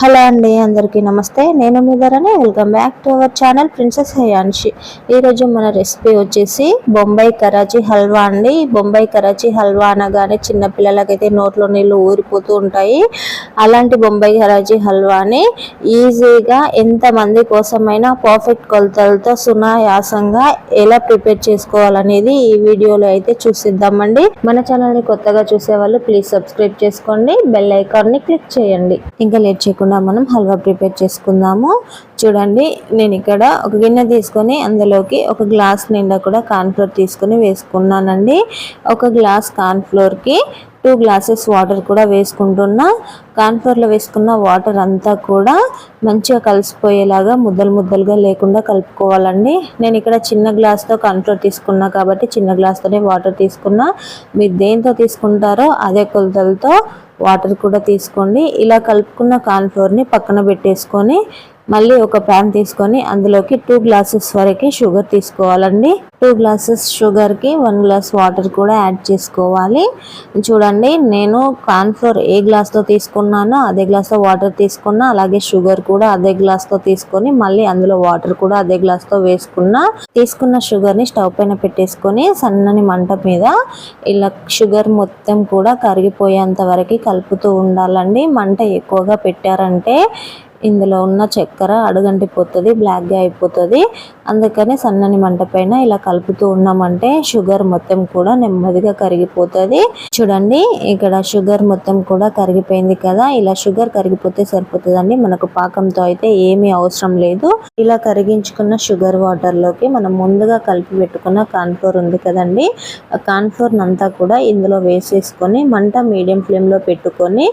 Hello అండి అందరికీ నమస్తే. నేను మీ Dharani welcome back to our channel princess Hayanshi ఈరోజు మన రెసిపీ వచ్చేసి బొంబాయి కరాచీ హల్వా అండి. బొంబాయి కరాచీ హల్వా అనగానే చిన్న పిల్లలకైతే నోట్లో నీళ్ళు ఊరిపోతూ ఉంటాయి. అలాంటి బొంబాయి కరాచీ హల్వాని ఈజీగా ఎంతమంది కోసమైనా పర్ఫెక్ట్ కొలతలతో సునాయాసంగా ఎలా ప్రిపేర్ చేసుకోవాలనేది ఈ వీడియోలో అయితే చూసిద్దామండి. మన ఛానల్ని కొత్తగా చూసేవాళ్ళు ప్లీజ్ సబ్స్క్రైబ్ చేసుకోండి. బెల్ ఐకాన్ని క్లిక్ చేయండి. ఇంకా లేట్ చేయకుండా మనం హల్వా ప్రిపేర్ చేసుకుందాము. చూడండి నేను ఇక్కడ ఒక గిన్నె తీసుకొని అందులోకి ఒక గ్లాస్ నిండా కూడా కార్న్ఫ్లోర్ తీసుకొని వేసుకున్నానండి. ఒక గ్లాస్ కార్న్ఫ్లోర్కి టూ గ్లాసెస్ వాటర్ కూడా వేసుకుంటున్నా. కాన్ఫ్లోర్లో వేసుకున్న వాటర్ అంతా కూడా మంచిగా కలిసిపోయేలాగా ముద్దలు ముద్దలుగా లేకుండా కలుపుకోవాలండి. నేను ఇక్కడ చిన్న గ్లాస్తో కార్న్ఫ్లోర్ తీసుకున్నా కాబట్టి చిన్న గ్లాస్తోనే వాటర్ తీసుకున్నా. మీరు దేంతో తీసుకుంటారో అదే కొలతలతో వాటర్ కూడా తీసుకోండి. ఇలా కలుపుకున్న కాన్ఫ్లోర్ని పక్కన పెట్టేసుకొని మళ్ళీ ఒక ప్యాన్ తీసుకొని అందులోకి టూ గ్లాసెస్ వరకు షుగర్ తీసుకోవాలండి. టూ గ్లాసెస్ షుగర్కి వన్ గ్లాస్ వాటర్ కూడా యాడ్ చేసుకోవాలి. చూడండి నేను కార్న్ఫ్లోర్ ఏ గ్లాస్తో తీసుకున్నానో అదే గ్లాస్తో వాటర్ తీసుకున్నా అలాగే షుగర్ కూడా అదే గ్లాస్తో తీసుకొని మళ్ళీ అందులో వాటర్ కూడా అదే గ్లాస్తో వేసుకున్నా తీసుకున్న షుగర్ని స్టవ్ పైన పెట్టేసుకొని సన్నని మంట మీద ఇలా షుగర్ మొత్తం కూడా కరిగిపోయేంత వరకు కలుపుతూ ఉండాలండి. మంట ఎక్కువగా పెట్టారంటే ఇందులో ఉన్న చక్కెర అడుగంటిపోతుంది బ్లాక్గా అయిపోతుంది. అందుకని సన్నని మంట పైన ఇలా కలుపుతూ ఉన్నామంటే షుగర్ మొత్తం కూడా నెమ్మదిగా కరిగిపోతుంది. చూడండి ఇక్కడ షుగర్ మొత్తం కూడా కరిగిపోయింది కదా ఇలా షుగర్ కరిగిపోతే సరిపోతుందండి. మనకు పాకంతో అయితే ఏమీ అవసరం లేదు. ఇలా కరిగించుకున్న షుగర్ వాటర్లోకి మనం ముందుగా కలిపి పెట్టుకున్న కాన్ఫ్లోర్ ఉంది కదండి. ఆ అంతా కూడా ఇందులో వేసేసుకొని మంట మీడియం ఫ్లేమ్లో పెట్టుకొని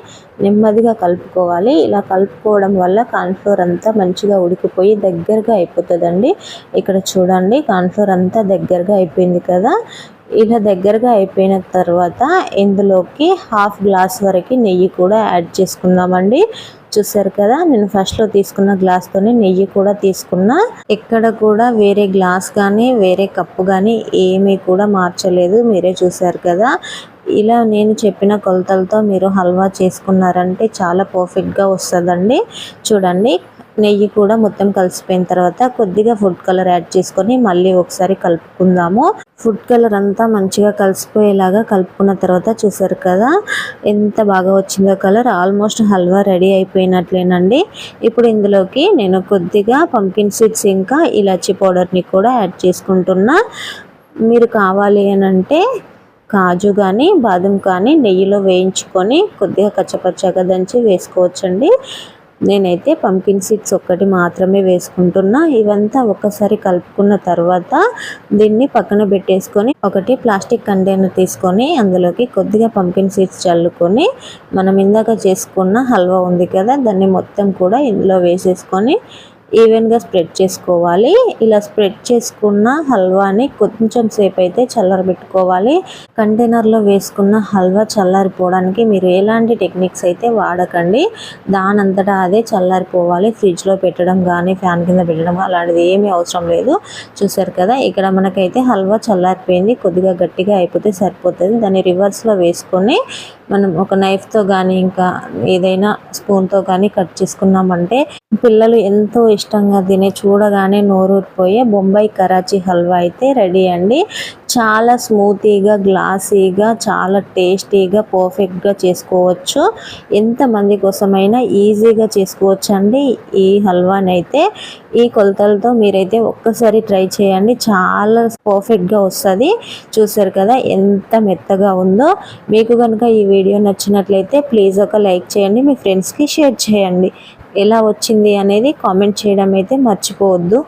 నెమ్మదిగా కలుపుకోవాలి. ఇలా కలుపుకోవడం వల్ల కాన్ఫ్లోర్ అంతా మంచిగా ఉడికిపోయి దగ్గరగా అయిపోతుందండి. ఇక్కడ చూడండి కాన్ఫ్లోర్ అంతా దగ్గరగా అయిపోయింది కదా. ఇలా దగ్గరగా అయిపోయిన తర్వాత ఇందులోకి హాఫ్ గ్లాస్ వరకు నెయ్యి కూడా యాడ్ చేసుకుందామండి. చూసారు కదా నేను ఫస్ట్లో తీసుకున్న గ్లాస్తోనే నెయ్యి కూడా తీసుకున్నా. ఎక్కడ కూడా వేరే గ్లాస్ కానీ వేరే కప్పు కానీ ఏమీ కూడా మార్చలేదు మీరే చూసారు కదా. ఇలా నేను చెప్పిన కొలతలతో మీరు హల్వా చేసుకున్నారంటే చాలా పర్ఫెక్ట్గా వస్తుందండి. చూడండి నెయ్యి కూడా మొత్తం కలిసిపోయిన తర్వాత కొద్దిగా ఫుడ్ కలర్ యాడ్ చేసుకొని మళ్ళీ ఒకసారి కలుపుకుందాము. ఫుడ్ కలర్ అంతా మంచిగా కలిసిపోయేలాగా కలుపుకున్న తర్వాత చూసారు కదా ఎంత బాగా వచ్చిందో కలర్ ఆల్మోస్ట్ హల్వా రెడీ అయిపోయినట్లేనండి. ఇప్పుడు ఇందులోకి నేను కొద్దిగా పంకిన్ సీడ్స్ ఇంకా ఇలాచి పౌడర్ని కూడా యాడ్ చేసుకుంటున్నా. మీరు కావాలి అని అంటే కాజు కానీ బాదం కానీ నెయ్యిలో వేయించుకొని కొద్దిగా కచ్చపచ్చగా దంచి వేసుకోవచ్చండి. నేనైతే పంకిన్ సీడ్స్ ఒక్కటి మాత్రమే వేసుకుంటున్నా. ఇవంతా ఒక్కసారి కలుపుకున్న తర్వాత దీన్ని పక్కన పెట్టేసుకొని ఒకటి ప్లాస్టిక్ కంటైనర్ తీసుకొని అందులోకి కొద్దిగా పంకిన్ సీడ్స్ చల్లుకొని మనం ఇందాక చేసుకున్న హల్వా ఉంది కదా దాన్ని మొత్తం కూడా ఇందులో వేసేసుకొని ఈవెన్గా స్ప్రెడ్ చేసుకోవాలి. ఇలా స్ప్రెడ్ చేసుకున్న హల్వాని కొంచెం సేపు అయితే చల్లరబెట్టుకోవాలి. కంటైనర్లో వేసుకున్న హల్వా చల్లారిపోవడానికి మీరు ఎలాంటి టెక్నిక్స్ అయితే వాడకండి. దానంతటా అదే చల్లారిపోవాలి. ఫ్రిడ్జ్లో పెట్టడం కానీ ఫ్యాన్ కింద పెట్టడం అలాంటిది ఏమీ అవసరం లేదు. చూసారు కదా ఇక్కడ మనకైతే హల్వా చల్లారిపోయింది. కొద్దిగా గట్టిగా అయిపోతే సరిపోతుంది. దాన్ని రివర్స్లో వేసుకొని మనం ఒక నైఫ్తో కానీ ఇంకా ఏదైనా స్పూన్తో కానీ కట్ చేసుకున్నామంటే పిల్లలు ఎంతో ఇష్టంగా తినే చూడగానే నోరూరిపోయే బొంబాయి కరాచీ హల్వా అయితే రెడీ అండి. చాలా స్మూతీగా గ్లాసీగా చాలా టేస్టీగా పర్ఫెక్ట్గా చేసుకోవచ్చు. ఎంతమంది కోసమైనా ఈజీగా చేసుకోవచ్చు అండి ఈ హల్వాని అయితే ఈ కొలతలతో మీరైతే ఒక్కసారి ట్రై చేయండి. చాలా పర్ఫెక్ట్గా వస్తుంది. చూసారు కదా ఎంత మెత్తగా ఉందో. మీకు కనుక ఈ వీడియో నచ్చినట్లయితే ప్లీజ్ ఒక లైక్ చేయండి మీ ఫ్రెండ్స్కి షేర్ చేయండి. ఎలా వచ్చింది అనేది కామెంట్ చేయడం అయితే మర్చిపోవద్దు.